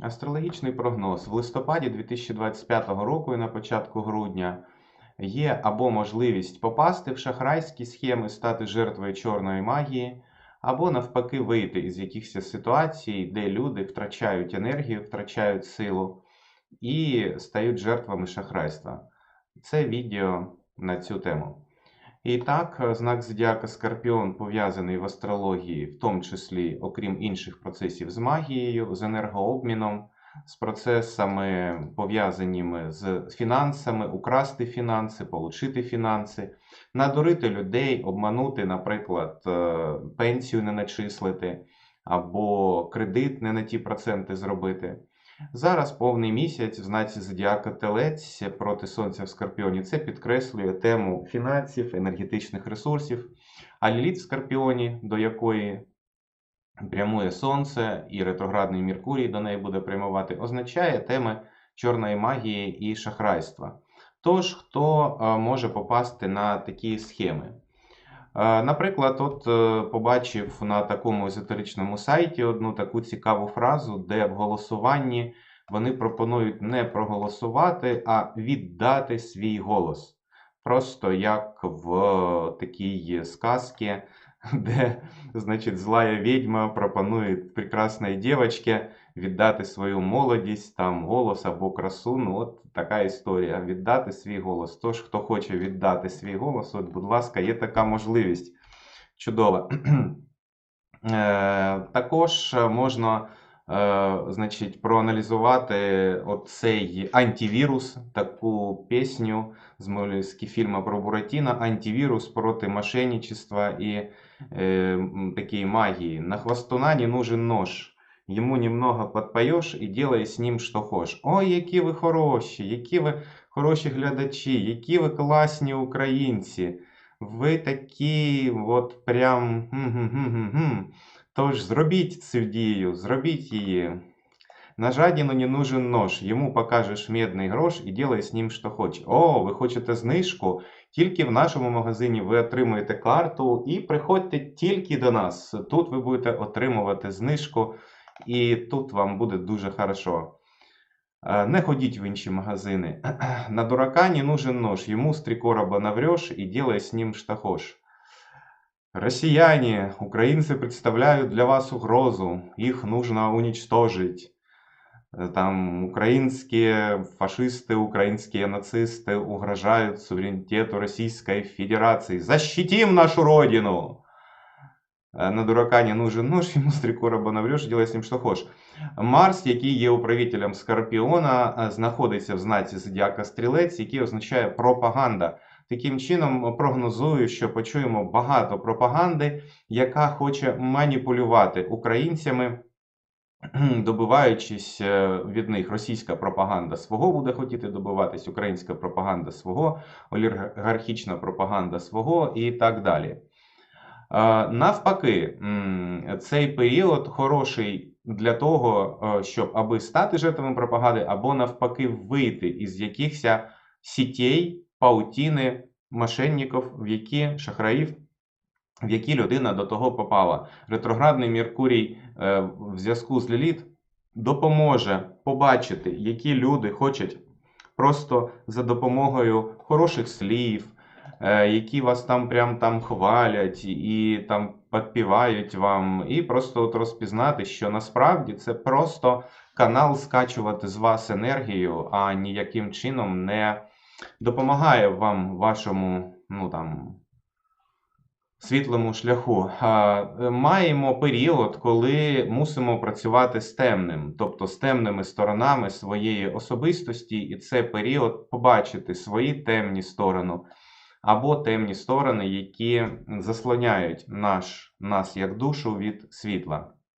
Астрологічний прогноз. В листопаді 2025 року і на початку грудня є або можливість попасти в шахрайські схеми, стати жертвою чорної магії, або навпаки вийти із якихось ситуацій, де люди втрачають енергію, втрачають силу і стають жертвами шахрайства. Це відео на цю тему. І так, е, знак зодіака Скорпіон пов'язаний в астрології, в тому числі, окрім інших процесів з магією, з енергообміном, з процесами, пов'язаними з фінансами, украсти фінанси, получити фінанси, надурити людей, обманути, наприклад, е, пенсію не начислити, або кредит не на ті проценти зробити. Зараз повний місяць в знаці зодіака Телець проти Сонця в Скорпіоні. Це підкреслює тему фінансів, енергетичних ресурсів. А Ліліт в Скорпіоні, до якої прямує Сонце і ретроградний Меркурій до неї буде прямувати, означає теми чорної магії і шахрайства. Тож, хто е, може попасти на такі схеми? Е, Наприклад, от е, побачив на такому езотеричному сайті одну таку цікаву фразу, де в голосуванні вони пропонують не проголосувати, а віддати свій голос. Просто як в такій сказці, де, значить, злая відьма пропонує прекрасній дівчині віддати свою молодість, там, голос або красу. Ну, от така історія. Віддати свій голос. Тож, хто хоче віддати свій голос, от, будь ласка, є така можливість. Чудово. Е, Також можна значить, проаналізувати оцей антивірус, таку пісню з фільму про Буратіно, антивірус проти мошенничества і е, м, такой магии. На хвостуна не нужен нож. Йому немного подпоєш і делай з ним що хочеш. Ой, які ви хороші, які ви хороші глядачі, які ви класні українці. Ви такі, от прям. Тож зробіть цю дію, зробіть її. На жадіну не нужен нож. Йому покажеш медний грош і делай з ним що хочеш. О, ви хочете знижку? Тільки в нашому магазині ви отримуєте карту і приходьте тільки до нас. Тут ви будете отримувати знижку, і тут вам буде дуже хорошо. Е, Не ходіть в інші магазини. На дурака не нужен нож. Ему с три короба наврешь и делай с ним что хочешь. Россияне, украинцы представляют для вас угрозу. Их нужно уничтожить. Э, Там украинские фашисты, украинские нацисты угрожают суверенитету Российской Федерации. Защитим нашу родину! Е, На дурака не нужен нож, йому з три короба навреш, делай з ним що хочеш. Марс, який є управителем Скорпіона, е, знаходиться в знаці зодіака Стрілець, який означає пропаганда. Таким чином, прогнозую, що почуємо багато пропаганди, яка хоче маніпулювати українцями, добиваючись е, від них російська пропаганда свого буде хотіти добиватись, українська пропаганда свого, олігархічна пропаганда свого і так далі. Е, Навпаки, цей період хороший для того, е, щоб аби стати жертвами пропаганди, або навпаки вийти із якихось сітей, паутіни, мошенників, в які шахраїв, в які людина до того попала. Ретроградний Меркурій е, в зв'язку з Ліліт допоможе побачити, які люди хочуть просто за допомогою хороших слів, е, які вас там прям там хвалять і там підпівають вам, і просто от розпізнати, що насправді це просто канал скачувати з вас енергію, а ніяким чином не допомагає вам вашому, ну там. Світлому шляху. Е, Маємо період, коли мусимо працювати з темним, тобто з темними сторонами своєї особистості, і це період побачити свої темні сторони або темні сторони, які заслоняють наш, нас як душу від світла.